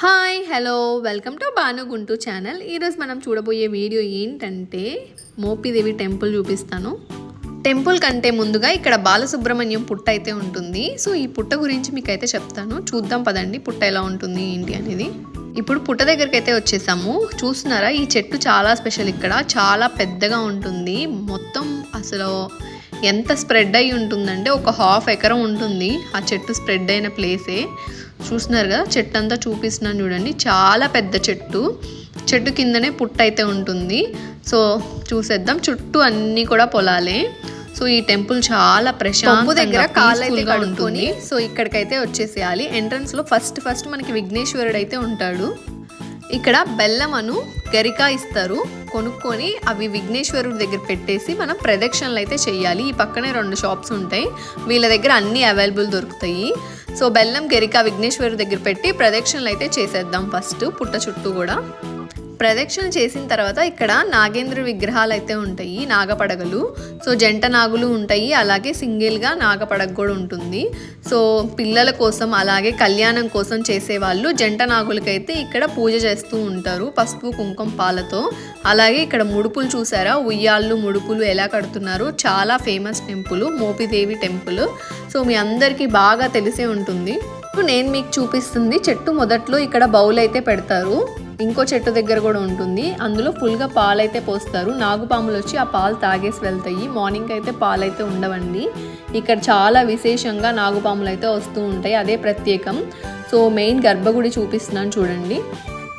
Hi hello welcome to Banu Guntu channel. ఈరోజు మనం చూడబోయే వీడియో ఏంటంటే మోపిదేవి టెంపుల్ చూపిస్తాను. టెంపుల్ కంటే ముందుగా ఇక్కడ బాలసుబ్రహ్మణ్యం పుట్ట అయితే ఉంటుంది. సో ఈ పుట్ట గురించి మీకు అయితే చెప్తాను. చూద్దాం పదండి పుట్ట ఎలా ఉంటుంది ఏంటి అనేది. ఇప్పుడు పుట్ట దగ్గరికి అయితే వచ్చేసాము. చూస్తున్నారా ఈ చెట్టు చాలా స్పెషల్ ఇక్కడ. చాలా పెద్దగా ఉంటుంది. మొత్తం అసలు ఎంత స్ప్రెడ్ అయి ఉంటుందంటే ఒక హాఫ్ ఎకరం ఉంటుంది. ఆ చెట్టు స్ప్రెడ్ అయిన ప్లేసే. చూస్తున్నారు కదా? చెట్టు అంతా చూపిస్తున్నాను చూడండి. చాలా పెద్ద చెట్టు. చెట్టు కిందనే పుట్ట అయితే ఉంటుంది. సో చూసేద్దాం. చుట్టూ అన్నీ కూడా పొలాలే. సో ఈ టెంపుల్ చాలా ప్రశాంతంగా దగ్గర కాళ్ళు అయితే peaceful గా కడుక్కొని, ఉంటుంది సో ఇక్కడికైతే వచ్చేసేయాలి. ఎంట్రన్స్లో ఫస్ట్ ఫస్ట్ మనకి విఘ్నేశ్వరుడు అయితే ఉంటాడు. ఇక్కడ బెల్లం అను గరిక ఇస్తారు. కొనుక్కొని అవి విఘ్నేశ్వరుడి దగ్గర పెట్టేసి మనం ప్రదక్షిణలు అయితే చేయాలి. ఈ పక్కనే రెండు షాప్స్ ఉంటాయి. వీళ్ళ దగ్గర అన్నీ అవైలబుల్ దొరుకుతాయి. సో బెల్లం గెరిక విఘ్నేశ్వరు దగ్గర పెట్టి ప్రదక్షిణలు అయితే చేసేద్దాం ఫస్ట్ పుట్ట చుట్టూ కూడా. ప్రదక్షిణ చేసిన తర్వాత ఇక్కడ నాగేంద్ర విగ్రహాలు అయితే ఉంటాయి నాగపడగలు. సో జంట నాగులు ఉంటాయి అలాగే సింగిల్గా నాగపడగ కూడా ఉంటుంది. సో పిల్లల కోసం అలాగే కళ్యాణం కోసం చేసేవాళ్ళు జంట నాగులకైతే ఇక్కడ పూజ చేస్తూ ఉంటారు పసుపు కుంకుమ పాలతో. అలాగే ఇక్కడ ముడుపులు చూసారా? ఉయ్యాళ్ళు ముడుపులు ఎలా కడుతున్నారు? చాలా famous temple Mopidevi temple. So మీ అందరికీ బాగా తెలిసే ఉంటుంది. నేను మీకు చూపిస్తుంది చెట్టు మొదట్లో ఇక్కడ బౌల్ అయితే పెడతారు. ఇంకో చెట్టు దగ్గర కూడా ఉంటుంది. అందులో ఫుల్గా పాలైతే పోస్తారు. నాగుపాములు వచ్చి ఆ పాలు తాగేసి వెళ్తాయి. మార్నింగ్ అయితే పాలైతే ఉండవండి. ఇక్కడ చాలా విశేషంగా నాగుపాములు అయితే వస్తూ ఉంటాయి. అదే ప్రత్యేకం. సో మెయిన్ గర్భగుడి చూపిస్తున్నాను చూడండి.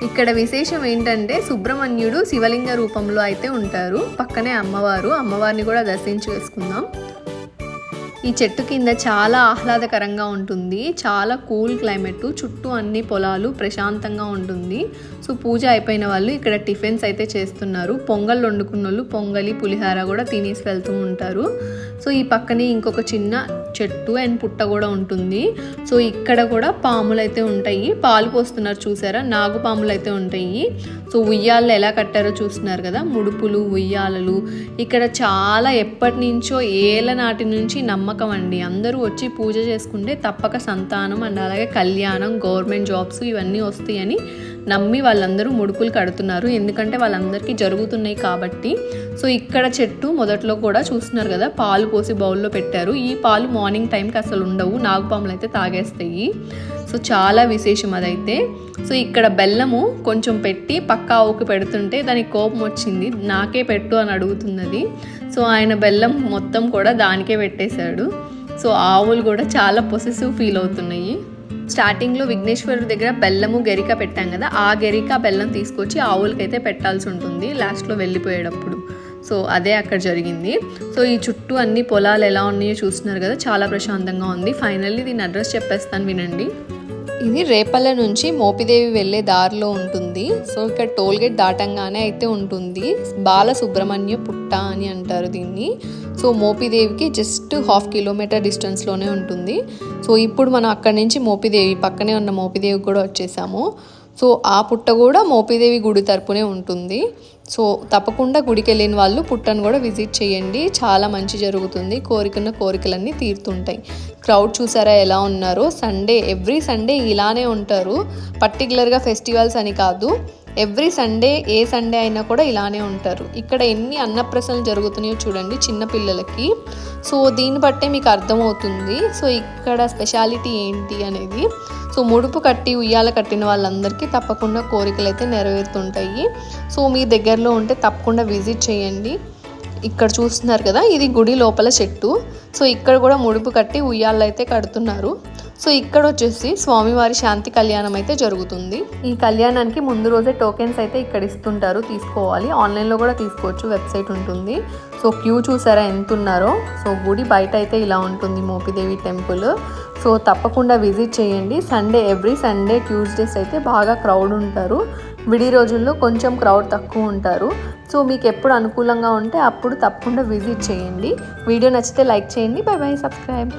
ఇక్కడ విశేషం ఏంటంటే సుబ్రహ్మణ్యుడు శివలింగ రూపంలో అయితే ఉంటారు. పక్కనే అమ్మవారు. అమ్మవారిని కూడా దర్శించేసుకుందాం. ఈ చెట్టు కింద చాలా ఆహ్లాదకరంగా ఉంటుంది. చాలా కూల్ క్లైమేట్ చుట్టూ అన్ని పొలాలు ప్రశాంతంగా ఉంటుంది. సో పూజ అయిపోయిన వాళ్ళు ఇక్కడ టిఫిన్స్ అయితే చేస్తున్నారు. పొంగల్ వండుకున్న వాళ్ళు పొంగలి పులిహార కూడా తినేసి వెళ్తూ ఉంటారు. సో ఈ పక్కనే ఇంకొక చిన్న చెట్టు అండ్ పుట్ట కూడా ఉంటుంది. సో ఇక్కడ కూడా పాములు అయితే ఉంటాయి. పాలు పోస్తున్నారు చూసారా? నాగు పాములు అయితే ఉంటాయి. సో ఉయ్యాలు ఎలా కట్టారో చూస్తున్నారు కదా? ముడుపులు ఉయ్యాలలు. ఇక్కడ చాలా ఎప్పటి నుంచో ఏళ్ళ నాటి నుంచి నమ్మకం అండి. అందరూ వచ్చి పూజ చేసుకుంటే తప్పక సంతానం అండ్ అలాగే కళ్యాణం గవర్నమెంట్ జాబ్స్ ఇవన్నీ వస్తాయని నమ్మి వాళ్ళందరూ ముడుపులు కడుతున్నారు. ఎందుకంటే వాళ్ళందరికీ జరుగుతున్నాయి కాబట్టి. సో ఇక్కడ చెట్టు మొదట్లో కూడా చూస్తున్నారు కదా? పాలు పోసి బౌల్లో పెట్టారు. ఈ పాలు మార్నింగ్ టైంకి అసలు ఉండవు. నాగుపాములు అయితే తాగేస్తాయి. సో చాలా విశేషం అదైతే. సో ఇక్కడ బెల్లము కొంచెం పెట్టి పక్క ఆవుకి పెడుతుంటే దానికి కోపం వచ్చింది. నాకే పెట్టు అని అడుగుతున్నది. సో ఆయన బెల్లం మొత్తం కూడా దానికే పెట్టేశాడు. సో ఆవులు కూడా చాలా పొసెసివ్ ఫీల్ అవుతున్నాయి. స్టార్టింగ్లో విఘ్నేశ్వరుడి దగ్గర బెల్లము గెరిక పెట్టాం కదా ఆ గెరిక బెల్లం తీసుకొచ్చి ఆవులకైతే పెట్టాల్సి ఉంటుంది. లాస్ట్లో వెళ్ళిపోయేటప్పుడు. సో అదే అక్కడ జరిగింది. సో ఈ చుట్టూ అన్ని పొలాలు ఎలా ఉన్నాయో చూస్తున్నారు కదా చాలా ప్రశాంతంగా ఉంది. ఫైనల్లీ దీని అడ్రస్ చెప్పేస్తాను వినండి. ఇది రేపల్ల నుంచి మోపిదేవి వెళ్ళే దారిలో ఉంటుంది. సో ఇక్కడ టోల్గేట్ దాటంగానే అయితే ఉంటుంది. బాలసుబ్రహ్మణ్య పుట్ట అని అంటారు దీన్ని. సో మోపిదేవికి జస్ట్ హాఫ్ కిలోమీటర్ డిస్టెన్స్లోనే ఉంటుంది. సో ఇప్పుడు మనం అక్కడి నుంచి మోపిదేవి పక్కనే ఉన్న మోపిదేవి కూడా వచ్చేసాము. సో ఆ పుట్ట కూడా మోపిదేవి గుడి తరపునే ఉంటుంది. సో తప్పకుండా గుడికి వెళ్ళిన వాళ్ళు పుట్టను కూడా విజిట్ చేయండి. చాలా మంచి జరుగుతుంది. కోరికన్న కోరికలన్నీ తీరుతుంటాయి. క్రౌడ్ చూసారా ఎలా ఉన్నారో? సండే ఎవ్రీ సండే ఇలానే ఉంటారు. పర్టికులర్గా ఫెస్టివల్స్ అని కాదు. ఎవ్రీ సండే ఏ సండే అయినా కూడా ఇలానే ఉంటారు. ఇక్కడ ఎన్ని అన్నప్రసనలు జరుగుతున్నాయో చూడండి చిన్న పిల్లలకి. సో దీన్ని బట్టే మీకు అర్థమవుతుంది. సో ఇక్కడ స్పెషాలిటీ ఏంటి అనేది. సో ముడుపు కట్టి ఉయ్యాల కట్టిన వాళ్ళందరికీ తప్పకుండా కోరికలు అయితే నెరవేరుతుంటాయి. సో మీ దగ్గరలో ఉంటే తప్పకుండా విజిట్ చేయండి. ఇక్కడ చూస్తున్నారు కదా ఇది గుడి లోపల చెట్టు. సో ఇక్కడ కూడా ముడుపు కట్టి ఉయ్యాలైతే కడుతున్నారు. సో ఇక్కడ వచ్చేసి స్వామివారి శాంతి కళ్యాణం అయితే జరుగుతుంది. ఈ కళ్యాణానికి ముందు రోజే టోకెన్స్ అయితే ఇక్కడ ఇస్తుంటారు తీసుకోవాలి. ఆన్లైన్లో కూడా తీసుకోవచ్చు వెబ్సైట్ ఉంటుంది. సో క్యూ చూసారా ఎంత ఉన్నారో సో గుడి బయట అయితే ఇలా ఉంటుంది మోపిదేవి టెంపుల్. సో తప్పకుండా విజిట్ చేయండి. సండే ఎవ్రీ సండే ట్యూస్డేస్ అయితే బాగా క్రౌడ్ ఉంటారు. విడి రోజుల్లో కొంచెం క్రౌడ్ తక్కువ ఉంటారు. సో మీకు ఎప్పుడు అనుకూలంగా ఉంటే అప్పుడు తప్పకుండా విజిట్ చేయండి. వీడియో నచ్చితే లైక్ చేయండి. Bye bye subscribe.